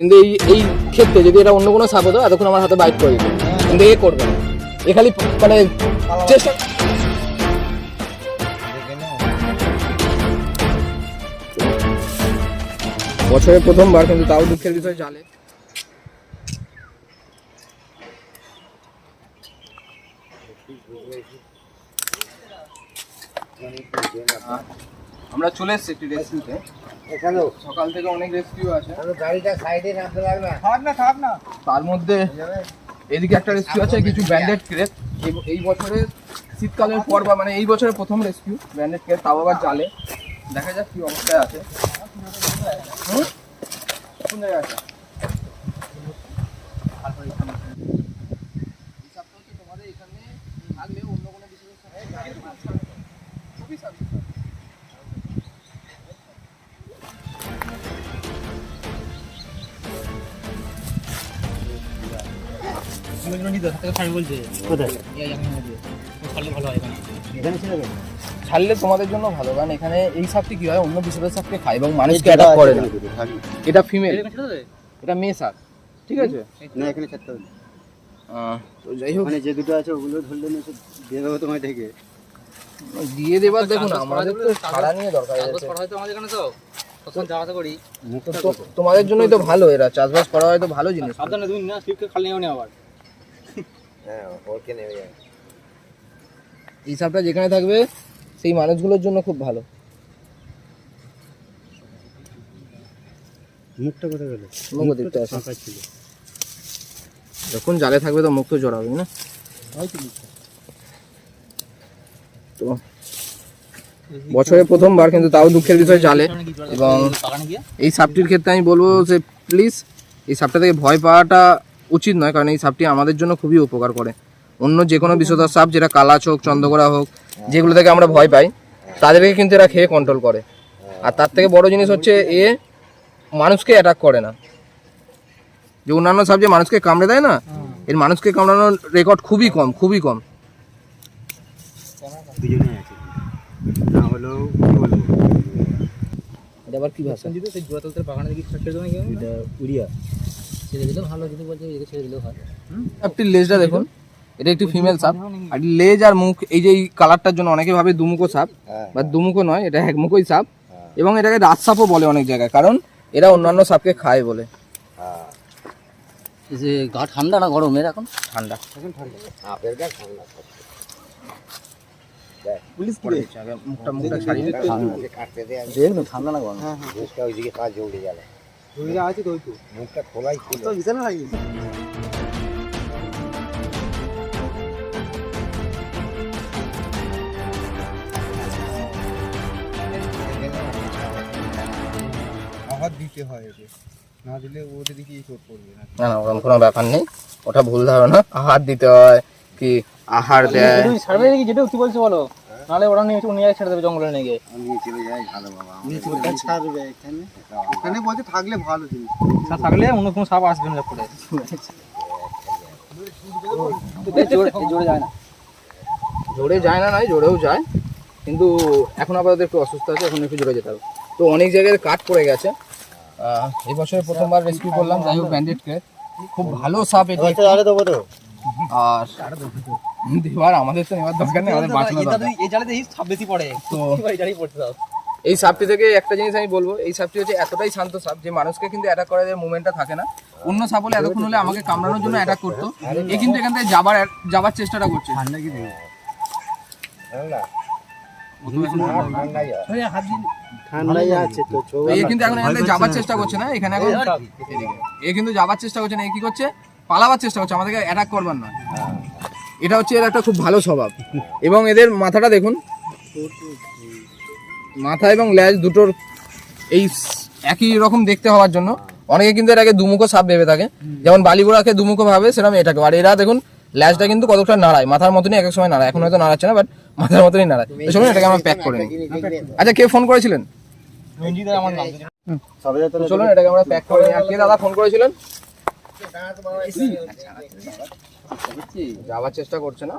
কিন্তু এই এই ক্ষেত্রে যদি এটা অন্য কোনো সাপ হতো, এতক্ষণ আমার হাতে বাইট করে দিত। কিন্তু এ করবে না। এ খালি মানে চেষ্টা বছরের প্রথমবার কিন্তু তাও দুঃখের বিষয় জালে। আমরা চলে এসেছি একটি রেস্কিউতে এখানেও। সকাল থেকে অনেক রেস্কিউ আছে। তাহলে গাড়িটা সাইডে রাখতে লাগবে থাক না থাক না। তার মধ্যে এদিকে একটা রেস্কিউ আছে কিছু ব্যান্ডেড ক্রেপ এই বছরের শীতকালের পর বা মানে এই বছরের প্রথম রেস্কিউ ব্যান্ডেড ক্রেপ তাও আবার জালে। দেখা যাক কি অবস্থায় আছে। হুম? কোন জায়গায় আছে? ছাড়লে তোমাদের জন্য ভালো কারণ এখানে এই সাপটি কি হয়? অন্য বিষয়ের সাপকে খায় এবং মানুষকে অ্যাটাক করে না। এটা ফিমেল এটা মেয়ে সাপ ঠিক আছে? না এখানে ছাড়তে হবে তো যাই হোক। ওখানে যে দুটো আছে ওগুলো ধরলে না দিয়ে দেবো তোমায় থেকে দিয়ে দেবার দেখুন আমাদের তো ছাড়া নিয়ে দরকার আছে। মুখটা তো তোমাদের জন্যই তো ভালো এরা চাষবাস করা হয় তো ভালো জিনিস। হ্যাঁ ওকে নেমে যাবে। এই সাপটা যেখানে থাকবে সেই মানুষগুলোর জন্য খুব ভালো। মুখটা কোথায় গেল? মুখ দেখতে ফাঁকা ছিল। যখন জালে থাকবে তো মুখ তো জড়াবে না? তো বছরের প্রথমবার কিন্তু তাও দুঃখের বিষয় জালে। এবং এই সাপটির ক্ষেত্রে আমি বলব যে প্লিজ এই সাপটা থেকে ভয় পাওয়াটা উচিত নয় কারণ এই সাপটি আমাদের জন্য খুবই উপকার করে। অন্য যে কোনো বিষধর সাপ যেটা কালাচ হোক চন্দ্রকোড়া হোক যেগুলো থেকে আমরা ভয় পাই তাদেরকে কিন্তু এরা খেয়ে কন্ট্রোল করে। আর তার থেকে বড় জিনিস হচ্ছে এ মানুষকে অ্যাটাক করে না। যে অন্যান্য সাপ যে মানুষকে কামড়ে দেয় না এর মানুষকে কামড়ানোর রেকর্ড খুবই কম খুবই কম। দুজনেই আছে। না সাপটির লেজটা দেখুন এটা একটি ফিমেল সাপ। আর লেজ আর মুখ এই যে এই কালারটার জন্য অনেকে ভাবে দুমুখো সাপ বা দুমুখো নয় এটা একমুখোই সাপ। এবং এটাকে রাত সাপও বলে অনেক জায়গায় কারণ এরা অন্যান্য সাপকে খায় বলে। যে গা ঠান্ডা না গরমের এখন? ঠান্ডা। এখন ঠান্ডা। আপের গাছ ঠান্ডা পুলিশ কি মুখটা মুখটা ছাড়িয়ে নিতে কাটতে দেয়। দেখুন ঠান্ডা না গরম। মুখটা ওইদিকে কাজ উড়ে যাবে উড়ে আছে তো তো। মুখটা খোলাই ছিল। তো বিশাল লাগে আঘাত দিতে হয় একে না দিলে দিকে চোট পড়বে না। না ওরকম কোনো ব্যাপার নেই। ওটা ভুল ধারণা। আহার দিতে হয় কি আহার দেয়। ছাড়বে নাকি যেটা? কি বলছে বলো? নাহলে ওরা নিয়ে উনি আগে ছেড়ে দেবে জঙ্গলে নিয়ে গিয়ে। নিয়ে চলে যায় ভালো বাবা নিয়ে ছাড়বে এখানে? এখানে বলতে থাকলে ভালো জিনিস। সাপ থাকলে অন্য কোনো সাপ আসবে না পড়ে। জোরে যায় না। জোরে যায় না নয় জোরেও যায়। কিন্তু এখন আপাতত একটু অসুস্থ আছে এখন একটু জোরে যেতে হবে। তো অনেক জায়গায় কাট পড়ে গেছে। এই বছরে প্রথমবার রেস্কিউ করলাম যাই হোক ব্যান্ডেড কে। খুব ভালো সাপ এটি। আচ্ছা আরে দেবার আমাদের তো নেওয়ার দরকার নেই আমাদের বাঁচানো দরকার। এই জালে দেখি সাপ বেশি পড়ে। তো এই জালেই পড়তে দাও। এই সাপটি থেকে একটা জিনিস আমি বলব এই সাপটি হচ্ছে এতটাই শান্ত সাপ যে মানুষকে কিন্তু অ্যাটাক করার মুভমেন্টটা থাকে না অন্য সাপ হলে এতক্ষণ হলে আমাকে কামড়ানোর জন্য অ্যাটাক করতো। এ কিন্তু এখান থেকে যাবার যাবার চেষ্টাটা করছে। ঠান্ডা কি দেবো ঠান্ডাই আছে। তো তো এ কিন্তু এখন এখান থেকে যাবার চেষ্টা করছে না এখানে এখন এ কিন্তু যাবার চেষ্টা করছে না এ কি করছে? পালাবার চেষ্টা করছে আমাদেরকে অ্যাটাক করবার নয়। এটা হচ্ছে এর একটা খুব ভালো স্বভাব। এবং এদের মাথাটা দেখুন মাথা এবং ল্যাজ দুটোর এই একই রকম দেখতে হওয়ার জন্য। অনেকে কিন্তু এটাকে দুমুখো সাপ ভেবে থাকে। যেমন বালিগুড়াকে দুমুখো ভাবে সেরকম এটাকে। আর এরা দেখুন ল্যাজটা কিন্তু কতটা নাড়ায়। মাথার মতনই এক এক সময় নাড়ায়। এখন হয়তো নাড়াচ্ছে না বাট মাথার মতনই নাড়ায়। শুনুন এটাকে আমরা প্যাক করে নিই। আচ্ছা কে ফোন করেছিলেন? চলুন এটাকে আমরা প্যাক করে নিই। আর কে দাদা ফোন করেছিলেন? যাওয়ার চেষ্টা করছে না?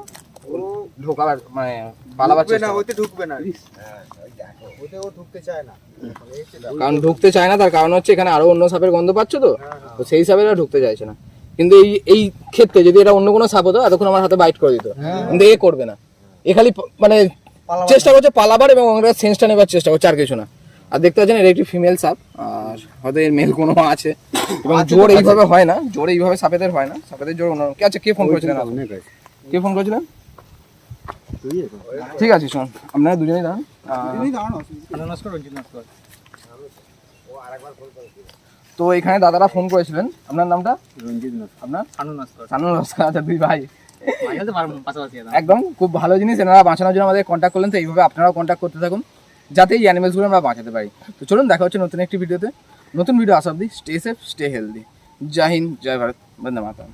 ঢোকাবার মানে পালাবার চেষ্টা ওতে ঢুকবে না ওতে ও ঢুকতে চায় না। এই হচ্ছে ব্যাপার। কারণ ঢুকতে চায় না তার কারণ হচ্ছে এখানে আরও অন্য সাপের গন্ধ পাচ্ছ তো? হ্যাঁ, হ্যাঁ। তো সেই সাপেরা ঢুকতে চাইছে না। কিন্তু এই এই ক্ষেত্রে যদি এটা অন্য কোনো সাপ হতো এতক্ষণ আমার হাতে বাইট করে দিত। হ্যাঁ। কিন্তু এ করবে না। এ খালি মানে চেষ্টা করছে পালাবার এবং সেন্সটা নেবার চেষ্টা করছে আর কিছু না। আর দেখতে পাচ্ছেন এটা একটি ফিমেল সাপ আর হয়তো এর মেল কোনো আছে। এবং জোর এইভাবে হয় না জোর এইভাবে সাপেদের হয় না সাপেদের জোর অন্য কে আচ্ছা কে ফোন করেছিলেন কে ফোন করেছিলেন ঠিক আছে শোন আপনারা দুজনেই দাঁড়ান। তো এখানে দাদারা ফোন করেছিলেন। আপনার নামটা? রঞ্জিত আপনার? সানু আচ্ছা দুই ভাই। একদম খুব ভালো জিনিস এনারা বাঁচানোর জন্য আমাদের কন্ট্যাক্ট করলেন তো এইভাবে আপনারাও কন্ট্যাক্ট করতে থাকুন। যাতে এই অ্যানিমেলসগুলো আমরা বাঁচাতে পারি। তো চলুন দেখা হচ্ছে নতুন একটি ভিডিওতে নতুন ভিডিও আসা অব্দি স্টে সেফ স্টে হেলদি জয় হিন্দ, জয় ভারত, বন্দে মাতরম।